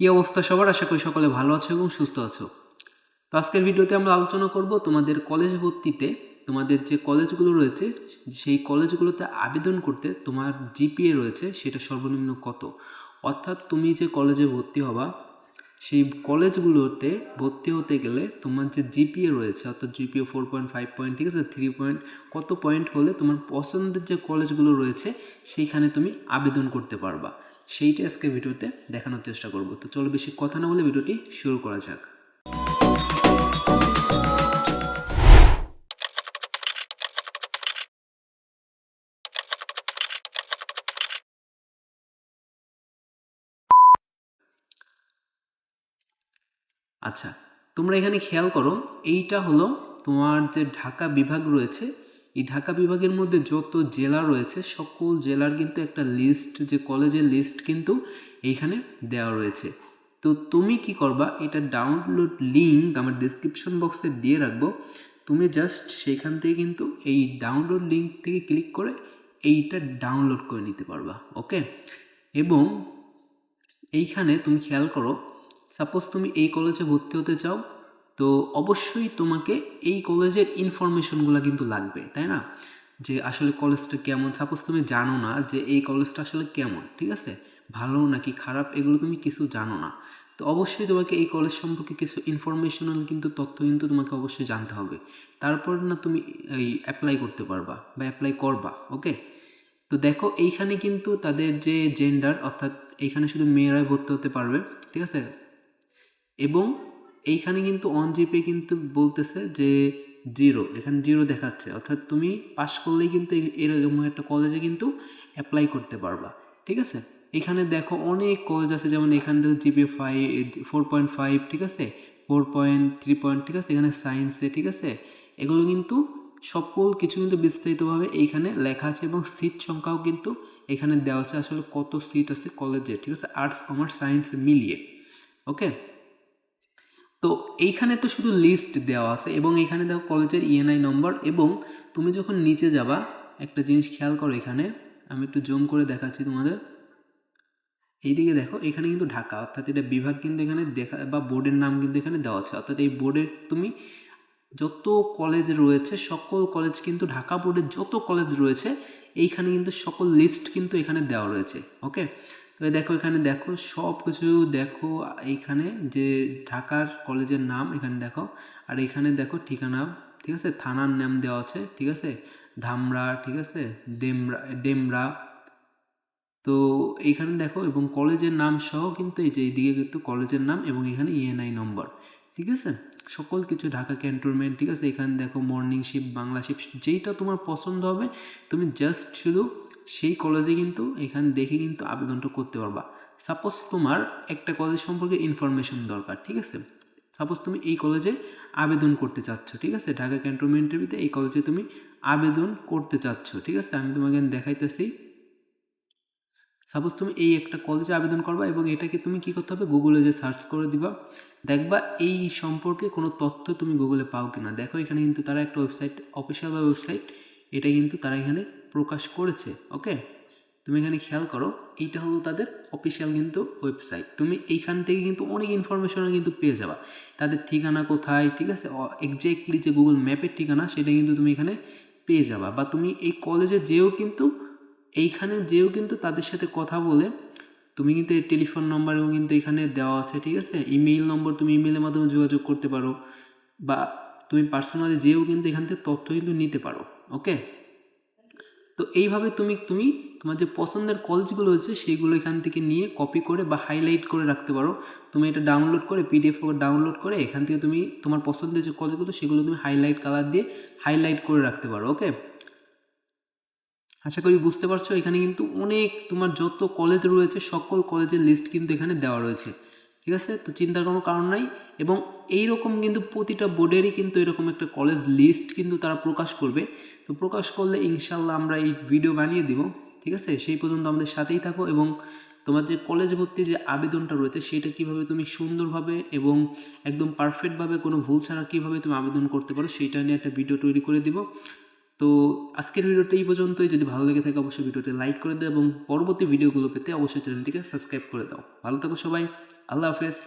কী অবস্থা সবার? আশা করি সকলে ভালো আছো এবং সুস্থ আছো। তো আজকের ভিডিওতে আমরা আলোচনা করব তোমাদের কলেজ ভর্তিতে তোমাদের যে কলেজগুলো রয়েছে, সেই কলেজগুলোতে আবেদন করতে তোমার জিপিএ রয়েছে, সেটা সর্বনিম্ন কত? অর্থাৎ তুমি যে কলেজে ভর্তি হবা, সেই কলেজগুলোতে ভর্তি হতে গেলে তোমার যে জিপিএ রয়েছে, অর্থাৎ GPA four point five point ঠিক আছে? থ্রি পয়েন্ট কত পয়েন্ট হলে তোমার পছন্দের যে কলেজগুলো রয়েছে, সেইখানে তুমি আবেদন করতে পারবা। সেইটাই আজকে ভিডিওতে দেখানোর চেষ্টা করব। তো চলো বেশি কথা না বলে ভিডিওটি শুরু করা যাক। আচ্ছা তোমরা এখানে খেয়াল করো, এইটা হলো তোমার যে ঢাকা বিভাগ রয়েছে এই ঢাকা বিভাগের মধ্যে যত জেলা রয়েছে, সকল জেলার কিন্তু একটা লিস্ট যে কলেজের লিস্ট কিন্তু এইখানে দেওয়া রয়েছে। তো তুমি কি করবা, এটা ডাউনলোড লিঙ্ক আমার ডিসক্রিপশন বক্সে দিয়ে রাখব। তুমি জাস্ট সেইখান থেকে কিন্তু এই ডাউনলোড লিঙ্ক থেকে ক্লিক করে এইটা ডাউনলোড করে নিতে পারবা ওকে এবং এইখানে তুমি খেয়াল করো সাপোজ তুমি এই কলেজে ভর্তি হতে চাও তো অবশ্যই তোমাকে এই কলেজের ইনফরমেশনগুলো কিন্তু লাগবে, তাই না? যে আসলে কলেজটা কেমন? সাপোজ তুমি জানো না যে এই কলেজটা আসলে কেমন, ঠিক আছে? ভালো নাকি খারাপ এগুলো তুমি কিছু জানো না। তো অবশ্যই তোমাকে এই কলেজ সম্পর্কে কিছু ইনফরমেশনাল কিন্তু তথ্য কিন্তু তোমাকে অবশ্যই জানতে হবে। তারপর না তুমি এই অ্যাপ্লাই করতে পারবা বা অ্যাপ্লাই করবা ওকে তো দেখো এইখানে কিন্তু তাদের যে জেন্ডার অর্থাৎ এইখানে শুধু মেয়েরাই ভর্তি হতে পারবে, ঠিক আছে? এবং এইখানে কিন্তু অন জিপে কিন্তু বলতেছে যে জিরো এখানে জিরো দেখাচ্ছে। অর্থাৎ তুমি পাস করলেই কিন্তু এরকম একটা কলেজে কিন্তু অ্যাপ্লাই করতে পারবা। ঠিক আছে? এখানে দেখো অনেক কলেজ আছে, যেমন এখানে দেখো GP five four point five ঠিক আছে? ফোর পয়েন্ট থ্রি পয়েন্ট ঠিক আছে? এখানে সায়েন্সে ঠিক আছে? এগুলো কিন্তু সকল কিছু কিন্তু বিস্তারিতভাবে এইখানে লেখা আছে এবং সিট সংখ্যাও কিন্তু এখানে দেওয়া আছে আসলে কত সিট আছে কলেজে ঠিক আছে? আর্টস কমার্স সায়েন্স মিলিয়ে। ওকে তো এইখানে তো শুধু লিস্ট দেওয়া আছে এবং এখানে দেখো কলেজের ইএনআই নম্বর এবং তুমি যখন নিচে যাবা, একটা জিনিস খেয়াল করো এখানে, আমি একটু জুম করে দেখাচ্ছি তোমাদের। এইদিকে দেখো, এখানে কিন্তু ঢাকা, অর্থাৎ এটা বিভাগ কিন্তু এখানে দেখা, বা বোর্ডের নাম কিন্তু এখানে দেওয়া আছে। অর্থাৎ এই বোর্ডের তুমি যত কলেজ রয়েছে, সকল কলেজ কিন্তু ঢাকা বোর্ডের যত কলেজ রয়েছে, এইখানে কিন্তু সকল লিস্ট কিন্তু এখানে দেওয়া রয়েছে ওকে তো এই দেখো এখানে দেখো সব কিছু দেখো, এইখানে যে ঢাকার কলেজের নাম এখানে দেখো। আর এখানে দেখো ঠিকানা, ঠিক আছে? থানার নাম দেওয়া আছে, ঠিক আছে? ধামরা, ঠিক আছে? ডেমরা ডেমরা। তো এইখানে দেখো, এবং কলেজের নাম সহ কিন্তু এই যে এইদিকে কিন্তু কলেজের নাম এবং এখানে ইএনআই নম্বর ঠিক আছে? সকল কিছু ঢাকা ক্যান্টনমেন্ট ঠিক আছে? এখানে দেখো মর্নিং শিফট বাংলা শিফট যেইটা তোমার পছন্দ হবে, তুমি জাস্ট শুধু সেই কলেজে কিন্তু এখানে দেখে কিন্তু আবেদনটা করতে পারবা। সাপোজ তোমার একটা কলেজ সম্পর্কে ইনফরমেশন দরকার, ঠিক আছে? সাপোজ তুমি এই কলেজে আবেদন করতে চাচ্ছ, ঠিক আছে? ঢাকা ক্যান্টনমেন্টের ভিতরে এই কলেজে তুমি আবেদন করতে চাচ্ছ, ঠিক আছে? আমি তোমাকে দেখাইতেছি। সাপোজ তুমি এই একটা কলেজে আবেদন করবা এবং এটাকে তুমি কি করতে হবে? গুগলে যে সার্চ করে দিবা। দেখবা এই সম্পর্কে কোনো তথ্য তুমি গুগলে পাও কিনা। দেখো এখানে কিন্তু তারা একটা ওয়েবসাইট অফিসিয়াল বা ওয়েবসাইট এটা কিন্তু তারা এখানে প্রকাশ করেছে ওকে তুমি এখানে খেয়াল করো, এইটা হলো তাদের অফিসিয়াল কিন্তু ওয়েবসাইট তুমি এইখান থেকে কিন্তু অনেক ইনফরমেশন কিন্তু পেয়ে যাবা। তাদের ঠিকানা কোথায়, ঠিক আছে? এক্স্যাক্টলি যে গুগল ম্যাপের ঠিকানা, সেটা কিন্তু তুমি এখানে পেয়ে যাবা। বা তুমি এই কলেজে যেও কিন্তু, এইখানে যেও কিন্তু তাদের সাথে কথা বলে, তুমি কিন্তু এই টেলিফোন নম্বরেও কিন্তু এখানে দেওয়া আছে, ঠিক আছে? ইমেইল নম্বর তুমি ইমেইলের মাধ্যমে যোগাযোগ করতে পারো। বা তুমি পার্সোনালি যেও কিন্তু এখান থেকে তথ্য কিন্তু নিতে পারো ওকে তো এইভাবে তুমি তুমি তোমার যে পছন্দের কলেজগুলো রয়েছে, সেইগুলো এখান থেকে নিয়ে কপি করে বা হাইলাইট করে রাখতে পারো। তুমি এটা ডাউনলোড করে পিডিএফ ডাউনলোড করে এখান থেকে তুমি তোমার পছন্দের যে কলেজগুলো সেগুলো তুমি হাইলাইট কালার দিয়ে হাইলাইট করে রাখতে পারো ওকে আশা করি বুঝতে পারছ, এখানে কিন্তু অনেক তোমার যত কলেজ রয়েছে, সকল কলেজের লিস্ট কিন্তু এখানে দেওয়া রয়েছে। ঠিক আছে? তো চিন্তার কোনো কারণ নাই এবং এই রকম কিন্তু প্রতিটা বোর্ডেরই কিন্তু এরকম একটা কলেজ লিস্ট কিন্তু তারা প্রকাশ করবে। তো প্রকাশ করলে ইনশাল্লাহ আমরা এই ভিডিও বানিয়ে দিব, ঠিক আছে? সেই পর্যন্ত আমাদের সাথেই থাকো এবং তোমার যে কলেজ ভর্তি যে আবেদনটা রয়েছে সেটা কীভাবে তুমি সুন্দরভাবে এবং একদম পারফেক্টভাবে কোনো ভুল ছাড়া কীভাবে তুমি আবেদন করতে পারো সেইটা নিয়ে একটা ভিডিও তৈরি করে দিব। তো আজকের ভিডিওটা এই পর্যন্তই। যদি ভালো লেগে থাকে অবশ্যই ভিডিওটি লাইক করে দাও এবং পরবর্তী ভিডিওগুলো পেতে অবশ্যই চ্যানেলটিকে সাবস্ক্রাইব করে দাও। ভালো থাকো সবাই। আল্লাহ হাফেজ